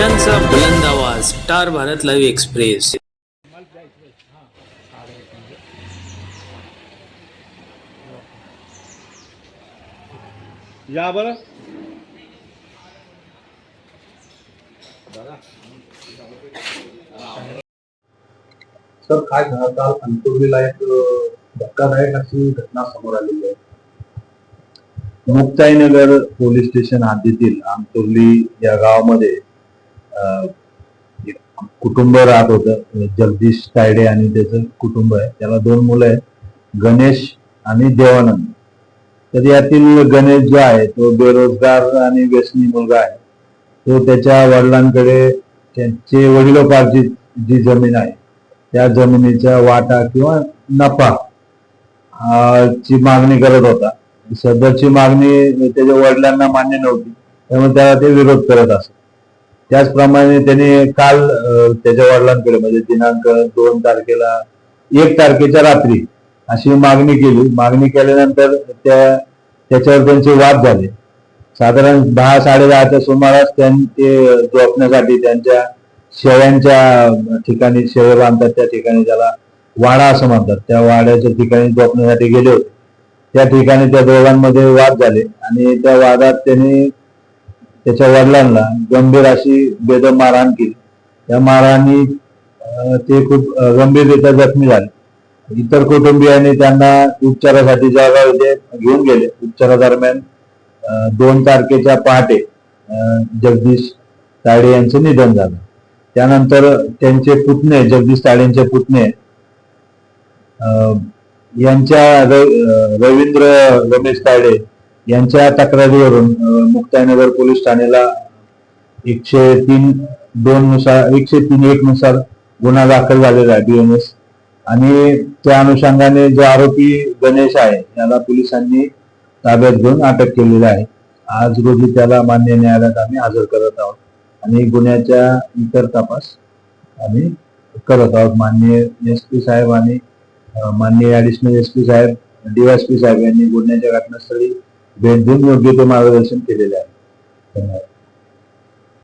ठसक्यांचा बुलंद आवाज star Bharat live express. या बरं. सर काय झालं काल? अंतुर्लीला एक धक्कादायक अशी घटना समोर आलेली आहे. मुक्ताईनगर पोलीस स्टेशन हद्दीतील अंतुर्ली या गावामध्ये कुटुंब राहत होतं. म्हणजे जगदीश तायडे आणि त्याचं कुटुंब आहे. त्याला दोन मुलं आहेत. गणेश आणि देवानंद. तर यातील गणेश जो आहे तो बेरोजगार आणि व्यसनी मुलगा आहे. तो त्याच्या वडिलांकडे त्यांचे वडिलोपार्जित जी जमीन आहे त्या जमिनीचा वाटा किंवा नफा ची मागणी करत होता. सदरची मागणी त्याच्या वडिलांना मान्य नव्हती. त्यामुळे त्याला ते विरोध करत असत. त्याचप्रमाणे त्याने काल त्याच्या वडिलांकडे म्हणजे दिनांक दोन तारखेला एक तारखेच्या रात्री अशी मागणी केली. मागणी केल्यानंतर त्या त्याच्यावर त्यांचे वाद झाले. साधारण दहा साडेदहाच्या सुमारास त्यांचे झोपण्यासाठी त्यांच्या शेळ्यांच्या ठिकाणी शेळे बांधतात त्या ठिकाणी त्याला वाडा असं म्हणतात. त्या वाड्याच्या ठिकाणी झोपण्यासाठी गेले होते. त्या ठिकाणी त्या दोघांमध्ये वाद झाले आणि त्या वादात त्यांनी त्याच्या वडिलांना गंभीर अशी बेदम मारहाण केली त्या मारहाणी ते खूप गंभीररित्या जखमी झाले. इतर कुटुंबियांनी त्यांना उपचारासाठी जळगाव येथे घेऊन गेले. उपचारादरम्यान दोन तारखेच्या पहाटे जगदीश तायडे यांचं निधन झालं. त्यानंतर त्यांचे पुतणे जगदीश ताळेंचे पुतणे यांच्या रवींद्र रमेश तायडे यांच्या तक्रारीवरून मुक्ताईनगर पोलीस ठाण्याला एकशे तीन दोन नुसार एकशे तीन एक नुसार गुन्हा दाखल झालेला आहे डीएनएस आणि त्या अनुषंगाने जो आरोपी गणेश आहे याला पोलिसांनी ताब्यात घेऊन अटक केलेली आहे. आज रोजी त्याला मान्य न्यायालयात आम्ही हजर करत आहोत आणि गुन्ह्याच्या इतर तपास आम्ही करत आहोत. माननीय एस पी साहेब आणि माननीय ऍडिशनल एस पी साहेब डीवायसपी साहेब यांनी गुन्ह्याच्या घटनास्थळी भेट देऊन योग्य ते मार्गदर्शन केलेले आहे. धन्यवाद.